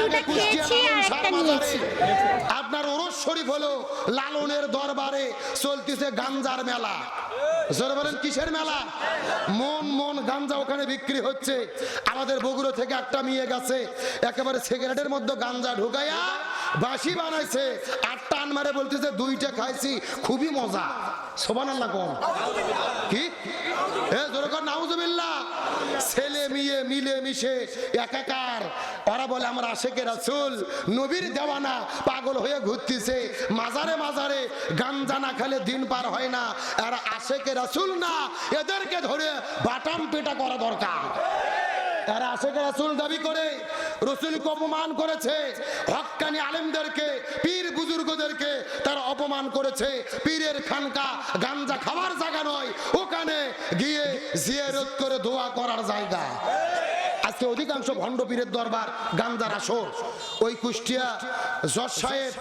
দুটো খেয়েছি আর একটা নিয়েছি। আপনার ওরস শরীফ হলো লালনের দরবারে চলতেছে গাঞ্জার মেলা। জোরে বলেন কিসের মেলা? মন মন গাঞ্জা ওখানে বিক্রি হচ্ছে। আমাদের বগুড়ো থেকে একটা মেয়ে গেছে একেবারে সিগারেটের মধ্যে গাঞ্জা ঢুকাইয়া বাঁশি বানাইছে আর টান মারে বলতেছে দুইটা খাইছি খুবই মজা। সোবান আল্লাহ কম কি? এ জোরে কর নাউজুবিল্লাহ। ছেলে মেয়ে মিলে মিশে একাকার। ওরা বলে, আমার আশেকে রাসুল, নবীর দেওয়ানা, পাগল হয়ে ঘুরতেছে। মাজারে মাজারে গাঞ্জা না খেলে দিন পার হয় না। এরা আশেকে রাসুল না, এদেরকে ধরে বাটাম পেটা করা দরকার। এরা আশেকে রাসুল দাবি করে, রসুলকে অপমান করেছে। হক্কানি আলেমদেরকে, পীর বুজুর্গদেরকে তারা অপমান করেছে। পীরের খানকা গাঞ্জা খাবার জায়গা নয়, ওখানে গিয়ে জিয়ারত করে দোয়া করার জায়গা। আজকে অধিকাংশ ভণ্ড পীরের দরবার গাঞ্জার আসর। ওই কুষ্টিয়া জজ সাহেব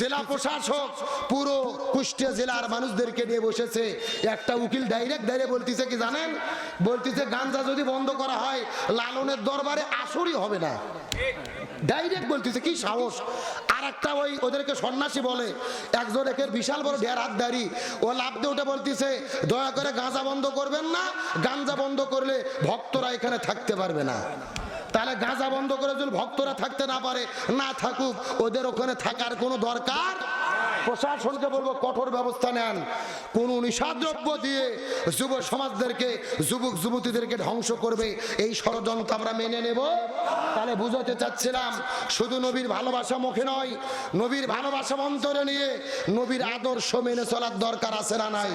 জেলা প্রশাসক, পুরো কুষ্টিয়া জেলার মানুষদেরকে নিয়ে বসেছে। একটা উকিল ডাইরেক্ট ডাইরেক্ট বলতেছে কি জানেন? বলতেছে গাঞ্জা যদি বন্ধ করা হয়, লালনের দরবারে আসরই হবে না। ডাইরেক্ট বলতেছে, কি সাহস? আর একটা ওই ওদেরকে সন্ন্যাসী বলে, একজন একের বিশাল বড় ঢের হাত দাড়ি ও লাভ দিয়ে ওটা বলতেছে, দয়া করে গাঁজা বন্ধ করবেন না গাঞ্জা বন্ধ করলে ভক্তরা এখানে থাকতে পারবে না। তাহলে গাঁজা বন্ধ করে যদি ভক্তরা থাকতে না পারে, না থাকুক, ওদের ওখানে থাকার কোনো দরকার? প্রশাসনকে বলব, কঠোর ব্যবস্থা নেন। কোন নিষাদ্রব্য দিয়ে যুব সমাজদেরকে, যুবক যুবতীদেরকে ধ্বংস করবে, এই ষড়যন্ত্র আমরা মেনে নেব। তাহলে বুঝাতে চাচ্ছিলাম, শুধু নবীর ভালোবাসা মুখে নয়, নবীর ভালোবাসা অন্তরে নিয়ে নবীর আদর্শ মেনে চলার দরকার আছে না নাই?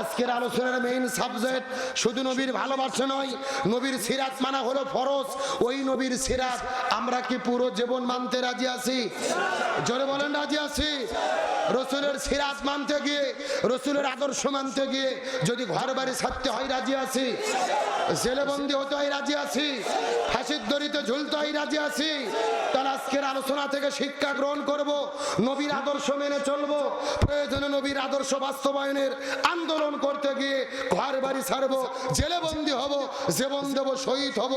আজকের আলোচনার মেইন সাবজেক্ট শুধু নবীর ভালোবাসা নয়, নবীর সিরাত মানা হলো ফরজ। ওই নবীর সিরাত আমরা কি পুরো জীবন মানতে রাজি আছি? জোরে বলেন, রাজি আছি? রসুলের সিরাজ মানতে গিয়ে, রসুলের আদর্শ মানতে গিয়ে যদি ঘর বাড়ি ছাড়তে হয়, রাজি আছি। জেলেবন্দি হতে হয়, রাজি আছি। ফাঁসির দড়িতে ঝুলতে হয়, রাজি আছি। তাহলে আজকের আলোচনা থেকে শিক্ষা গ্রহণ করব, নবীর আদর্শ মেনে চলবো, প্রয়োজনে নবীর আদর্শ বাস্তবায়নের আন্দোলন করতে গিয়ে ঘর বাড়ি ছাড়বো, জেলেবন্দি হব, জীবন দেব, শহীদ হব,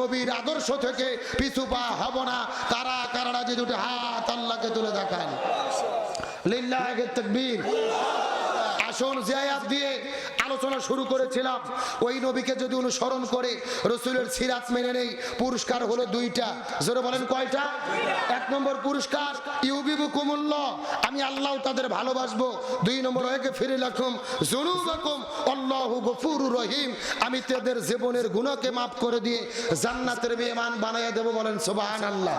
নবীর আদর্শ থেকে পিছু পা হব না। কারা কারারা যে দুটি হাত আল্লাহকে তুলে দেখান। লিল্লাহে তাকবীর। আসন জিয়ায়াত দিয়ে আলোচনা শুরু করেছিলাম। ওই নবীকে যদি অনুসরণ করে রসুলের সিরাত মেনে নেই, পুরস্কার হলো দুইটা। জোরে বলেন কয়টা? এক নম্বর পুরস্কার ইউবিবু কুমুল্ল আমি আল্লাহ তাদের ভালোবাসবো। দুই নম্বর একে ফিরে রাখুম জুনুবাকুম আল্লাহু গফুরুর রহিম। আমি তাদের জীবনের গুণকে মাফ করে দিয়ে জান্নাতের মেহমান বানাইয়া দেবো বলেন সুবহানাল্লাহ।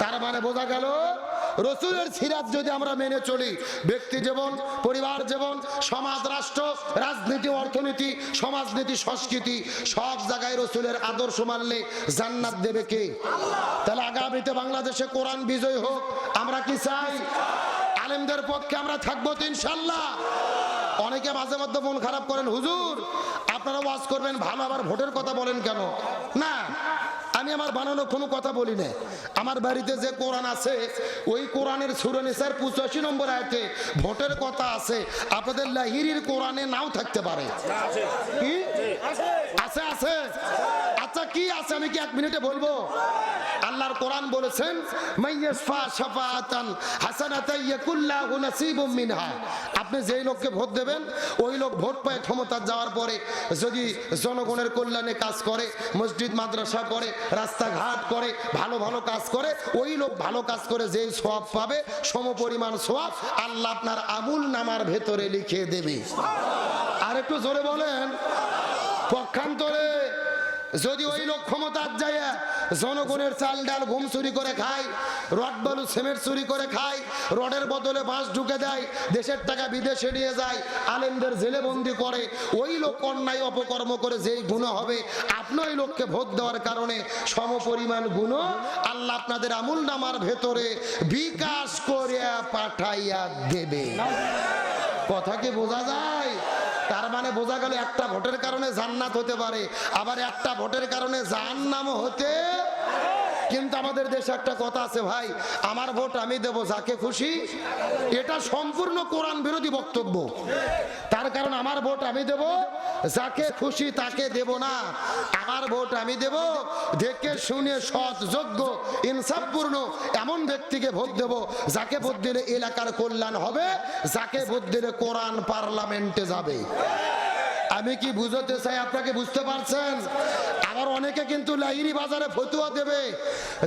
তার মানে বোঝা গেল রসুলের সিরাত যদি আমরা মেনে চলি, ব্যক্তি জীবন, পরিবার জীবন, সমাজ, রাষ্ট্র, রাজনীতি, অর্থনীতি, সমাজনীতি, সংস্কৃতি, সব জায়গায় রসুলের আদর্শ মানলে জান্নাত দেবে কে? তাহলে আগামীতে বাংলাদেশে কোরআন বিজয় হোক, আমরা কি চাই? আলেমদের পক্ষে আমরা থাকব ইনশাল্লাহ। অনেকে মাঝে মধ্যে মন খারাপ করেন, হুজুর, আপনারা ওয়াজ করবেন, ভালো আবার ভোটের কথা বলেন কেন? না। আমি আমার বানানো কোনো কথা বলি না আমার বাড়িতে যে কোরআন আছে ওই কোরআনের সুরনিসার পঁচাশি নম্বর আয়তে ভোটের কথা আছে আপনাদের লাহিরির কোরআনে নাও থাকতে পারে। কি? আছে আছে। আচ্ছা কি আছে আমি কি এক মিনিটে বলব? আল্লাহর কোরআন বলেছেন আপনি যেই লোককে ভোট দেবেন, ওই লোক ভোট পায় ক্ষমতা যাওয়ার পরে যদি জনগণের কল্যাণে কাজ করে, মসজিদ, মাদ্রাসা করে, রাস্তাঘাট করে, ভালো ভালো কাজ করে, ওই লোক ভালো কাজ করে যেই সওয়াব পাবে, সমপরিমাণ সওয়াব আল্লাহ আপনার আমুল নামার ভেতরে লিখে দেবে। আর একটু জোরে বলেন, পক্ষান্তরে। যদি ওই লোক ক্ষমতার যায় জনগণের চাল ডাল ঘুম চুরি করে খায়, রড বালু, সিমেন্ট চুরি করে খায়, রডের বদলে বাঁশ ঢুকে দেয়, দেশের টাকা বিদেশে নিয়ে যায়, আলেমদের জেলে বন্দি করে, ওই লোক অন্যায় অপকর্ম করে যেই গুণ হবে আপনি ওই লোককে ভোট দেওয়ার কারণে সমপরিমাণ গুণ আল্লাহ আপনাদের আমুল নামার ভেতরে বিকাশ করিয়া পাঠাইয়া দেবে। কথা কি বোঝা যায়? মানে বোঝা গেল একটা ভোটের কারণে জান্নাত হতে পারে। আবার একটা ভোটের কারণে জাহান্নামও হতে কিন্তু আমাদের দেশে একটা কথা আছে ভাই, আমার ভোট আমি দেব, যাকে খুশি, এটা সম্পূর্ণ কোরআন বিরোধী বক্তব্য। তার কারণ আমার ভোট আমি দেব, যাকে খুশি তাকে দেব না। আমার ভোট আমি দেব, দেখে শুনে সৎ, যোগ্য, ইনসাফপূর্ণ, এমন ব্যক্তিকে ভোট দেব, যাকে ভোট দিলে এলাকার কল্যাণ হবে, যাকে ভোট দিলে কোরআন পার্লামেন্টে যাবে। আমি কি বুঝতে চাই, আপনাকে বুঝতে পারছেন? আবার অনেকে কিন্তু লাইরি বাজারে ফতুয়া দেবে।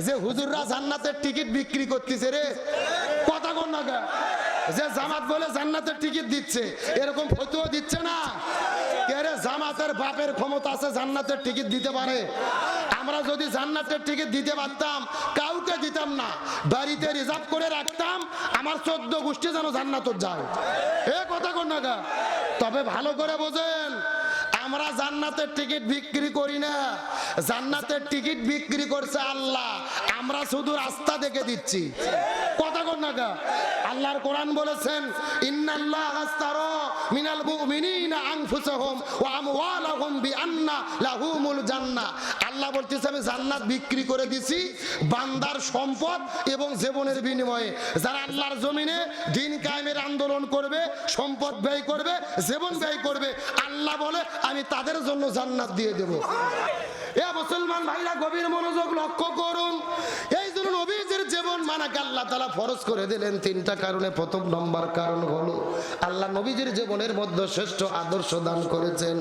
যে হুজুররা জান্নাতের টিকিট বিক্রি করতেছে রে। কথা কোন না যে জামাত বলে জান্নাতের টিকিট দিচ্ছে, এরকম ফতুয়া দিচ্ছে না। কে রে জামাতের বাপের ক্ষমতা আছে জান্নাতের টিকিট দিতে পারে? আমরা যদি জান্নাতের টিকিট দিতে পারতাম, কাউকে দিতাম না। বাড়িতে রিজার্ভ করে রাখতাম, আমার চোদ্দ গোষ্ঠী যেন জান্নাত যায়। এ কথা কোন না তবে ভালো করে বোঝেন আমরা জান্নাতের টিকিট বিক্রি করি না। জান্নাতের টিকিট বিক্রি করছে আল্লাহ। আমরা শুধু রাস্তা দেখে দিচ্ছি। কথা কোন না গা? আল্লাহর কোরআন বলেছেন, ইন্নাল্লাহ আল্লাহ জান্নাত বিক্রি করে দিছি বান্দার সম্পদ এবং জীবনের বিনিময়ে। যারা আল্লাহর জমিনে দিন আন্দোলন করবে, সম্পদ ব্যয় করবে, জীবন ব্যয় করবে, আল্লাহ বলে, আমি তাদের জন্য জান্নাত দিয়ে দেব। এ মুসলমান ভাইরা, গভীর মনোযোগ লক্ষ্য করুন। এই জন্য নবীজির জীবন মানাকে আল্লাহ তালা ফরজ করে দিলেন। তিনটা কারণে, প্রথম নম্বর কারণ হলো, আল্লাহ নবীজির জীবনের মধ্যে শ্রেষ্ঠ আদর্শ দান করেছেন।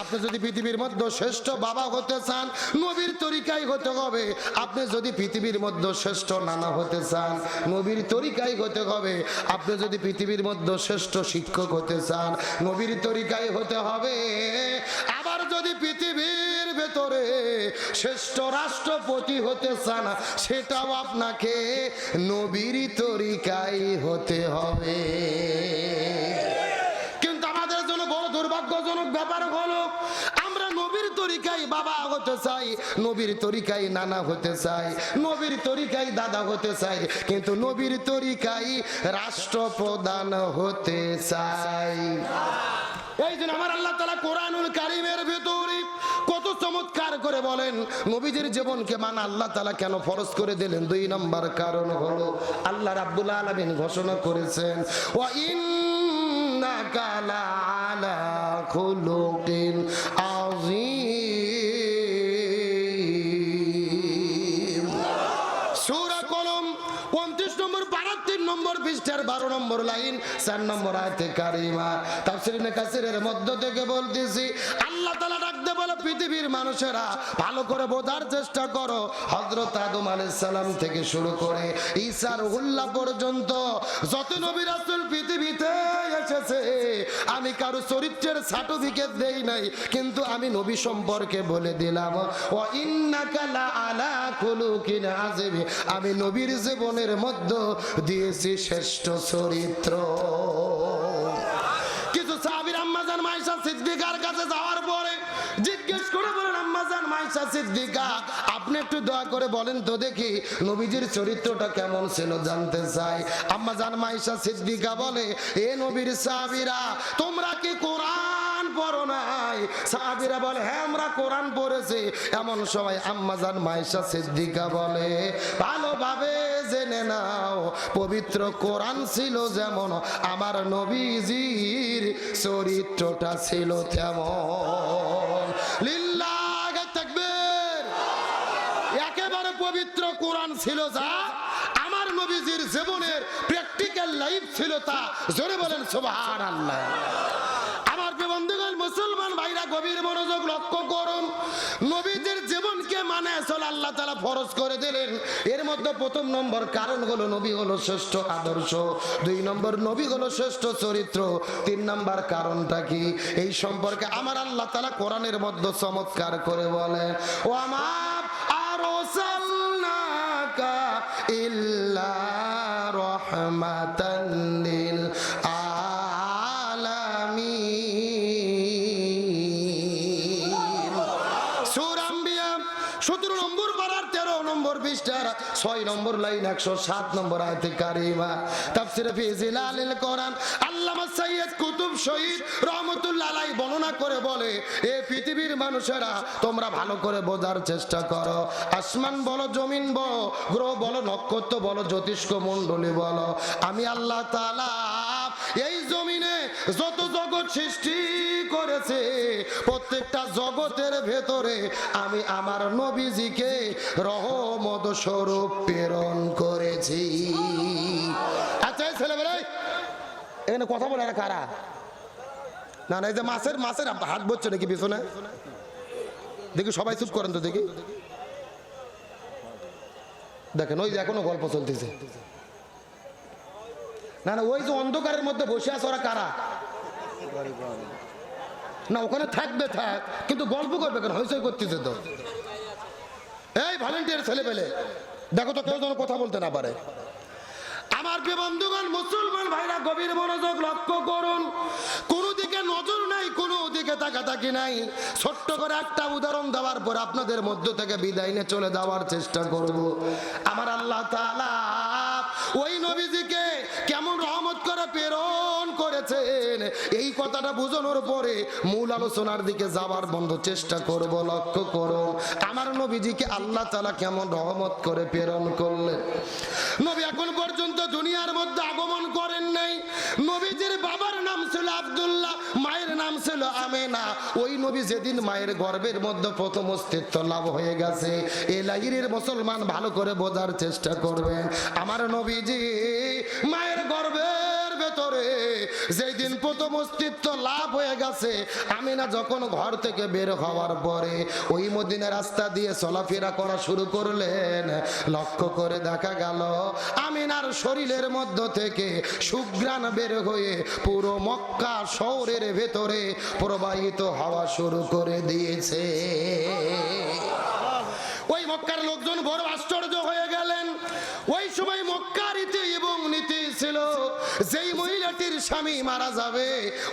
আপনি যদি পৃথিবীর মধ্যে শ্রেষ্ঠ বাবা হতে চান, নবীর তরিকাই হতে হবে। আপনি যদি পৃথিবীর মধ্যে শ্রেষ্ঠ নানা হতে চান, নবীর তরিকাই হতে হবে। আপনি যদি পৃথিবীর মধ্যে শ্রেষ্ঠ শিক্ষক হতে চান, নবীর তরিকাই হতে হবে। আবার যদি পৃথিবীর ভেতরে শ্রেষ্ঠ রাষ্ট্রপতি হতে চান, সেটাও আপনাকে নবীর তরিকাই হতে হবে। কিন্তু আমাদের জন্য বড় দুর্ভাগ্যজনক ব্যাপার হলো তরিকায় বাবা হতে চাই, নবীর তরিকায় নানা হতে চাই, নবীর দাদা হতে চাই, কিন্তু নবীর তরিকায় রাষ্ট্রপ্রধান হতে চাই। এই জন্য আমার আল্লাহ তালা কোরআনুল কারিমের ভেতরে চমৎকার করে বলেন নবীদের জীবনকে মান আল্লাহ তালা কেন ফরজ করে দিলেন? দুই নম্বর কারণ হলো, আল্লাহ রাব্বুল আলমিন ঘোষণা করেছেন ও ইন্দা লাআলা খুলুকিন বারো নম্বর লাইন, চার নম্বর আয়তে কারিমা। তাফসিরিনে কাসিরের মধ্য থেকে বলতেছি, আল্লাহ তাআলা ডাকতে বলে, পৃথিবীর মানুষেরা ভালো করে বোঝার চেষ্টা করো। হযরত আদম সালাম থেকে শুরু করে ঈসা রুহুল্লাহ পর্যন্ত, যত নবী রাসূল পৃথিবীতে এসেছে, আমি কারও চরিত্রের সার্টিফিকেট দেই নাই, কিন্তু আমি নবী সম্পর্কে বলে দিলাম ও ইন্নাকা লা আলা খুলুকিন আযীম আমি নবীর জীবনের মধ্যে দিয়েছি শ্রেষ্ঠ চরিত্র। কিছু সাহাবীর আম্মাজান মাইশা সিদ্দিকার কাছে যাওয়ার পরে জিজ্ঞেস করে বলেন, আম্মাজান মাইশা সিদ্দিকা একটু দয়া করে বলেন তো দেখি নবীজির চরিত্রটা কেমন ছিল জানতে চাই। আম্মাজান মাইশা সিদ্দিকা বলে, এ নবীর সাহাবীরা, তোমরা কি কোরআন হ্যাঁ আমরা কোরআন পড়েছি। এমন সময় আম্মাজান মাইশা সিদ্দিকা বলে, ভালোভাবে জেনে নাও, পবিত্র কোরআন ছিল যেমন, আমার নবীজির চরিত্রটা ছিল তেমন লিল্লাহ তাকবীর একেবারে পবিত্র কোরআন ছিল যা, আমার নবীজির জীবনের প্র্যাকটিক্যাল লাইফ ছিল তা। জোরে বলেন, সুবহানাল্লাহ। আমার প্রিয় বন্ধুগণ, মুসলমান ভাইরা, গভীর মনোযোগ লক্ষ্য করুন। নবীদের জীবনকে মানে চল আল্লাহ তালা ফরজ করে দিলেন। এর মধ্যে প্রথম নম্বর কারণ হলো নবী হলো শ্রেষ্ঠ আদর্শ, দুই নম্বর নবী হলো শ্রেষ্ঠ চরিত্র, তিন নম্বর কারণটা কি? এই সম্পর্কে আমার আল্লাহ তালা কোরআনের মধ্যে চমৎকার করে বলে, ও আমার El... পৃষ্ঠার ছয় নম্বর লাইন একশো সাত নম্বর আয়তে কারিমা। সাইয়্যিদ কুতুব শহীদ রহমতুল্লাহ বর্ণনা করে বলে, এ পৃথিবীর মানুষেরা, তোমরা ভালো করে বোঝার চেষ্টা করো। আসমান বলো, জমিন বলো, গ্রহ বলো, নক্ষত্র বলো, জ্যোতিষ্ক মণ্ডলী বলো। আমি আল্লাহ তাআলা এই জমিনে যত জগৎ সৃষ্টি করেছে প্রত্যেকটা জগতের ভেতরে আমি আমার নবীজিকে রহমত স্বরূপ প্রেরণ করেছি। আচ্ছা ছেলেবেলায় এখানে কথা বলে কারা? না না, এই যে মাছের মাছের হাত বলছে নাকি পিছনে? দেখি, সবাই চুপ করেন তো দেখি। দেখেন, ওই যে এখনও গল্প চলতেছে। না না, ওই যে অন্ধকারের মধ্যে বসে আছে ওরা কারা? না, ওখানে থাকবে, থাক। কিন্তু গল্প করবে কেন? হইচই করতেছে তো। এই ভলেন্টিয়ার ছেলে পেলে দেখো তো কেউ যেন কথা বলতে না পারে। আমার বন্ধুগণ, মুসলমান ভাইরা, গভীর মনোযোগ লক্ষ্য করুন। কোনো দিকে নজর নাই, কোনো দিকে তাকাতাকি নাই। ছোট্ট করে একটা উদাহরণ দেওয়ার পর আপনাদের মধ্য থেকে বিদায় নিয়ে চলে যাওয়ার চেষ্টা করব। আমার আল্লাহ তাআলা ওই করেছেন। এই কথাটা বোঝানোর পরে মূল আলোচনার দিকে যাবার বন্ধ চেষ্টা করব, লক্ষ্য করুন। আমার নবীজিকে আল্লাহ তাআলা কেমন রহমত করে প্রেরণ করলেন। নবী এখন পর্যন্ত দুনিয়ার মধ্যে আগমন করেন নাই। নবীজির বাবার নাম ছিল আব্দুল্লাহ, মায়ের নাম ছিল আমেনা। ওই নবী যেদিন মায়ের গর্ভের মধ্যে প্রথম অস্তিত্ব লাভ হয়ে গেছে, এ লাহিরের মুসলমান ভালো করে বোঝার চেষ্টা করবেন। আমার নবীজি মায়ের গর্ভের ভেতরে যেই দিন প্রথম অস্তিত্ব লাভ হয়ে গেছে, আমিনা যখন ঘর থেকে বের হওয়ার পরে ওই মদিনা রাস্তা দিয়ে চলাফেরা করা শুরু করলেন, লক্ষ্য করে দেখা গেল, আমিনার শরীরের মধ্য থেকে সুগ্রাণ বের হয়ে পুরো মক্কা শহরের ভেতরে প্রবাহিত হওয়া শুরু করে দিয়েছে। ওই মক্কার লোকজন বড় আশ্চর্য হয়ে স্বামী মারা যাবে,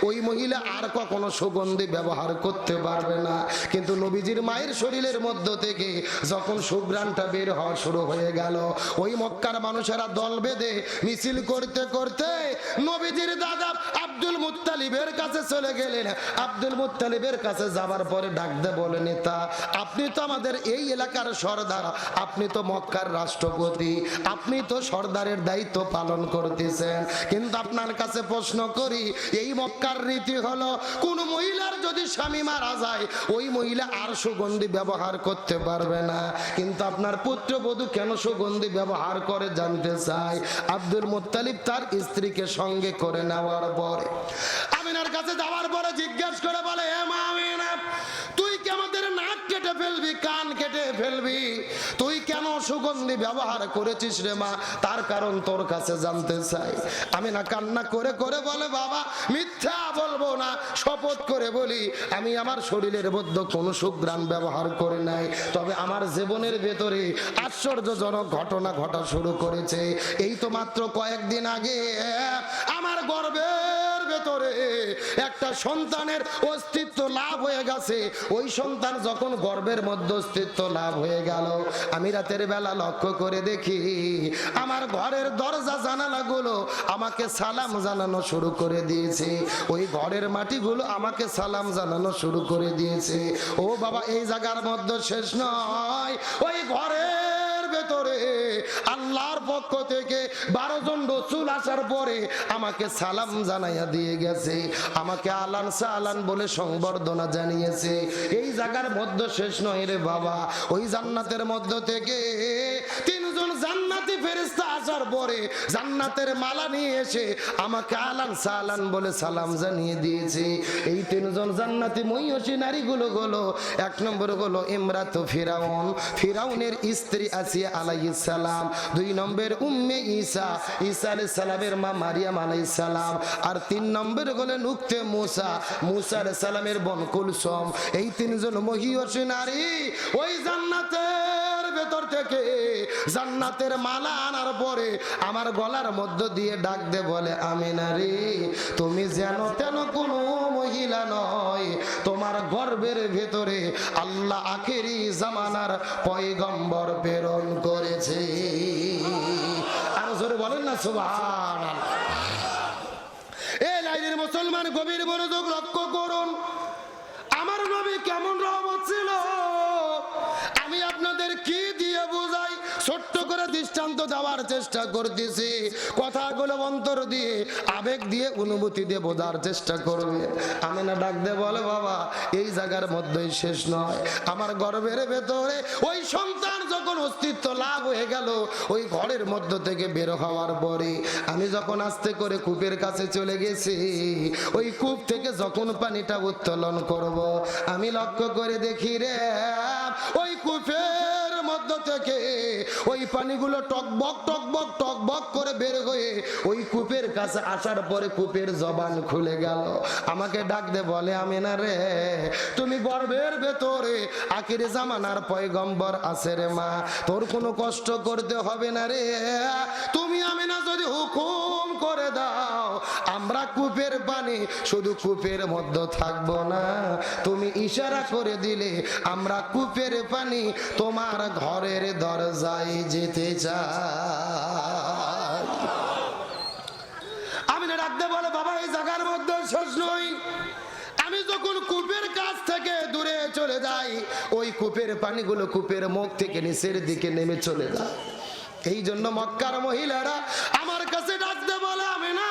ওই মহিলা আর কখনো সুগন্ধি ব্যবহার করতে পারবে না। কিন্তু নবীজির মায়ের শরীরের মধ্য থেকে যখন সুগ্রাণটা বের হওয়া শুরু হয়ে গেল, ওই মক্কার মানুষেরা দল বেঁধে মিছিল করতে করতে নবীজির দাদা আব্দুল মুত্তালিবের কাছে চলে গেলেন। আব্দুল মুত্তালিবের কাছে যাবার পরে ডাকতে বলে, নেতা, আপনি তো আমাদের এই এলাকার সর্দার, আপনি তো মক্কার রাষ্ট্রপতি, আপনি তো সর্দারের দায়িত্ব পালন করতেছেন। কিন্তু আপনার কাছে প্রশ্ন করি, এই মক্কার রীতি হলো, কোন মহিলার যদি স্বামী মারা যায়, ওই মহিলা আর সুগন্ধি ব্যবহার করতে পারবে না। কিন্তু আপনার পুত্রবধূ কেন সুগন্ধি ব্যবহার করে জানতে চাই আব্দুল মোত্তালিব তার স্ত্রীকে সঙ্গে করে নেওয়ার পরে। আমিনার কাছে যাওয়ার পরে জিজ্ঞাসা করে বলে হে মা আমিনা কেটে ফেলবি, কান কেটে ফেলবি। তুই কেন সুগন্ধি ব্যবহার করেছিস রে মা? তার কারণ তোর কাছে জানতে চাই। আমি না কান্না করে করে বলে, বাবা, মিথ্যা বলব না। শপথ করে বলি, আমি আমার শরীরের মধ্যে কোনো সুগ্রাণ ব্যবহার করে নাই। তবে আমার জীবনের ভেতরে আশ্চর্যজনক ঘটনা ঘটা শুরু করেছে। এই তো মাত্র কয়েকদিন আগে আমার গর্বের ভেতরে একটা সন্তানের অস্তিত্ব লাভ হয়ে গেছে। ওই সন্তান যখন গর্বের মধ্যে অস্তিত্ব লাভ হয়ে গেল, আমি রাতের বেলা লক্ষ্য করে দেখি, আমার ঘরের দরজা জানালাগুলো আমাকে সালাম জানানো শুরু করে দিয়েছে। ওই ঘরের মাটিগুলো আমাকে সালাম জানানো শুরু করে দিয়েছে। ও বাবা, এই জায়গার মধ্যে শেষ নয়। ওই ঘরের ভেতরে আল্লাহর পক্ষ থেকে বারো জন রসুল আসার পরে আমাকে সালাম জানাইয়া দিয়ে গেছে। আমাকে আলান সালান বলে সংবর্ধনা জানিয়েছে। এই জায়গার মধ্যে শেষ নয় রে বাবা, ওই জান্নাতের মধ্য থেকে তিনজন জান্নাতি আসার পরে জান্নাতের মালা নিয়ে এসে আমাকে আলান সালান বলে সালাম জানিয়ে দিয়েছে। এই তিনজন জান্নাতি মহিষী নারীগুলো হলো এক নম্বর হলো ইমরাত ফিরাউন। ফিরাউনের স্ত্রী আসিয়া আলাইহিস সালাম। দুই নম্বর উম্মে ঈসা। ঈসা আলাইহিস সালামের মা মারিয়াম আলাইহিস সালাম আর তিন নম্বর হলো নুকতে মুসা। মুসা আলাইহিস সালামের বোন কুলসুম এই তিনজন মহিষী নারী ওই জান্নাতের ভেতর থেকে জান্নাতের মালা আনার পরে আমার গলার মধ্য দিয়ে ডাক দে বলে, আমিনা রে, তুমি যেন তেন কোনো মহিলা নয়। তোমার গর্বের ভেতরে আল্লাহ আখেরি জামানার পয়গম্বর প্রেরণ করেছে। আর জোরে বলেন না লাইনের মুসলমান গভীর মনোযোগ লক্ষ্য করুন। আমার নবী কেমন রহমত ছিল? দেওয়ার চেষ্টা করতেছি। কথাগুলো অন্তর দিয়ে, আবেগ দিয়ে, অনুভূতি দিয়ে বোঝার চেষ্টা করবে। আমি না ডাক দে বলে, বাবা, এই জায়গার মধ্যেই শেষ নয়। আমার গর্বের ভেতরে ওই সন্তান যখন অস্তিত্ব লাভ হয়ে গেল, ওই ঘরের মধ্য থেকে বের হওয়ার পরে আমি যখন আস্তে করে কূপের কাছে চলে গেছি, ওই কূপ থেকে যখন পানিটা উত্তোলন করব, আমি লক্ষ্য করে দেখি রে, ওই কূপের মধ্য থেকে ওই পানিগুলো টকবক টক বক করে বের হয়ে ওই কূপের কাছে আসার পরে কূপের জবান খুলে গেল। আমাকে ডাক দে বলে আমি না রে, তুমি গর্বের ভেতরে আখিরে জামানার পয়গম্বর আছে রে মা। তোর কোনো কষ্ট করতে হবে না রে। তুমি আমি না যদি হুকুম করে দাও, আমরা কূপের পানি শুধু কূপের মধ্যে থাকব না। তুমি ইশারা করে দিলে, আমরা কূপের পানি তোমার ঘরের দরজায় যেতে চাই আমি না ডাকতে বলে জায়গার মধ্যে শেষ নই আমি যখন কূপের কাছ থেকে দূরে চলে যাই, ওই কূপের পানিগুলো কূপের মুখ থেকে নিচের দিকে নেমে চলে যায়। এই জন্য মক্কার মহিলারা আমার কাছে ডাকতে বলে আমি না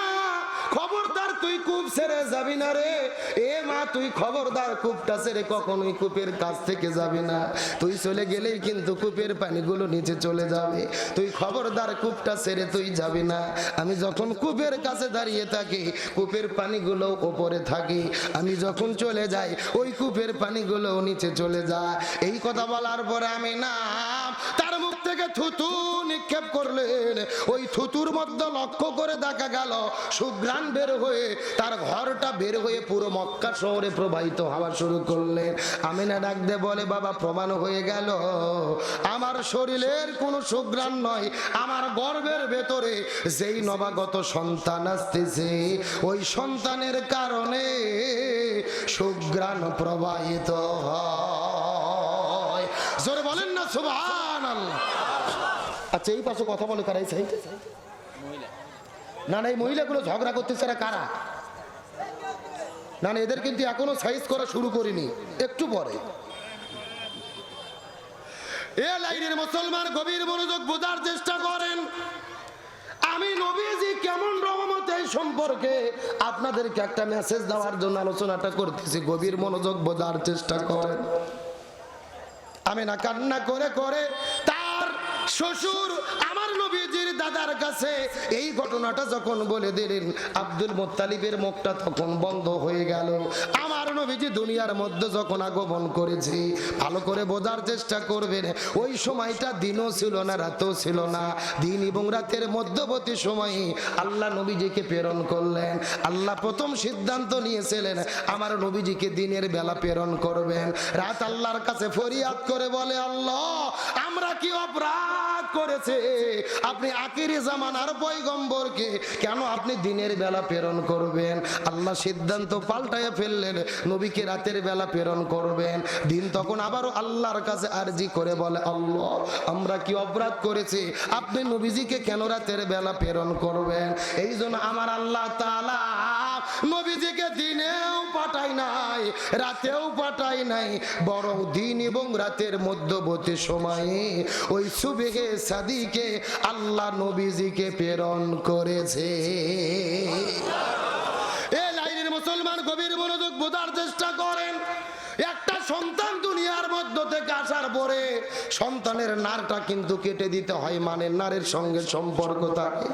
তুই কূপ ছেড়ে যাবি না রে? এ মা, তুই খবরদার কূপটা ছেড়ে কখনোই কূপের কাছ থেকে যাবি না। তুই চলে গেলেই কিন্তু কূপের পানিগুলো নিচে চলে যাবে। তুই খবরদার কূপটা ছেড়ে তুই যাবি না। আমি যখন কূপের কাছে দাঁড়িয়ে থাকি, কূপের পানিগুলো ওপরে থাকে। আমি যখন চলে যাই, ওই কূপের পানিগুলো নিচে চলে যায়। এই কথা বলার পরে আমি না তার মুখ থেকে থুতু নিক্ষেপ করলেন। ওই থুতুর মধ্যে লক্ষ্য করে দেখা গেল সুগ্রাণ বের হয়ে তার ঘরটা বের হয়ে পুরো মক্কা শহরে প্রবাহিত হওয়া শুরু করলেন। আমি না ডাক দে বলে, বাবা, প্রমাণ হয়ে গেল। আমার শরীরের কোনো সুগ্রাণ নয়, আমার গর্বের ভেতরে যেই নবাগত সন্তান আসতেছে, ওই সন্তানের কারণে সুগ্রাণ প্রবাহিত হয়। জোরে বলেন না আচ্ছা এই পাশে কথা বলে এই সাইডে না না, এই মহিলাগুলো ঝগড়া করতেছে কারা? না না, এদের কিন্তু এখনও সাইজ করা শুরু করিনি, একটু পরে। এ লাইনের মুসলমান গভীর মনোযোগ বোঝার চেষ্টা করেন। আমি নবীজি কেমন রহমত এই সম্পর্কে আপনাদেরকে একটা মেসেজ দেওয়ার জন্য আলোচনাটা করতেছি, গভীর মনোযোগ বোঝার চেষ্টা করেন। আমি না কান্না করে করে তার শ্বশুর আমার নবীজির দাদার কাছে এই ঘটনাটা যখন বলে দিলেন, আব্দুল মোত্তালিবের মুখটা তখন বন্ধ হয়ে গেল। নবীজি দুনিয়ার মধ্যে যখন আগমন করেছি, ভালো করে বোঝার চেষ্টা করবেন, ওই সময়টা দিনও ছিল না, রাতও ছিল না। দিন এবং রাতের মধ্যবর্তী সময়ে আল্লাহ নবীজিকে প্রেরণ করলেন। আল্লাহ প্রথম সিদ্ধান্ত নিয়েছিলেন, আমার নবীজিকে দিনের বেলা প্রেরণ করবেন। রাত আল্লাহর কাছে ফরিয়াদ করে বলে, আল্লাহ, আমরা কি অপরাধ করেছে? আপনি আকিরি জামানার পয়গম্বরকে কেন আপনি দিনের বেলা প্রেরণ করবেন? আল্লাহ সিদ্ধান্ত পাল্টায় ফেললেন। নবীকে রাতের বেলা প্রেরণ করবেন। দিন তখন আবারও আল্লাহর কাছে আরজি করে বলে, আল্লাহ, আমরা কি অপরাধ করেছি? আপনি নবীজিকে কেন রাতের বেলা প্রেরণ করবেন? এই জন্য আমার আল্লাহ তাআলা নবীজিকে দিনেও পাঠাই নাই, রাতেও পাঠাই নাই বরং দিন এবং রাতের মধ্যবর্তী সময়ে ওই সুবেহে সাদিকে আল্লাহ নবীজিকে প্রেরণ করেছে। সন্তানের নারটা কিন্তু কেটে দিতে হয় মানে নারের সঙ্গে সম্পর্ক থাকে।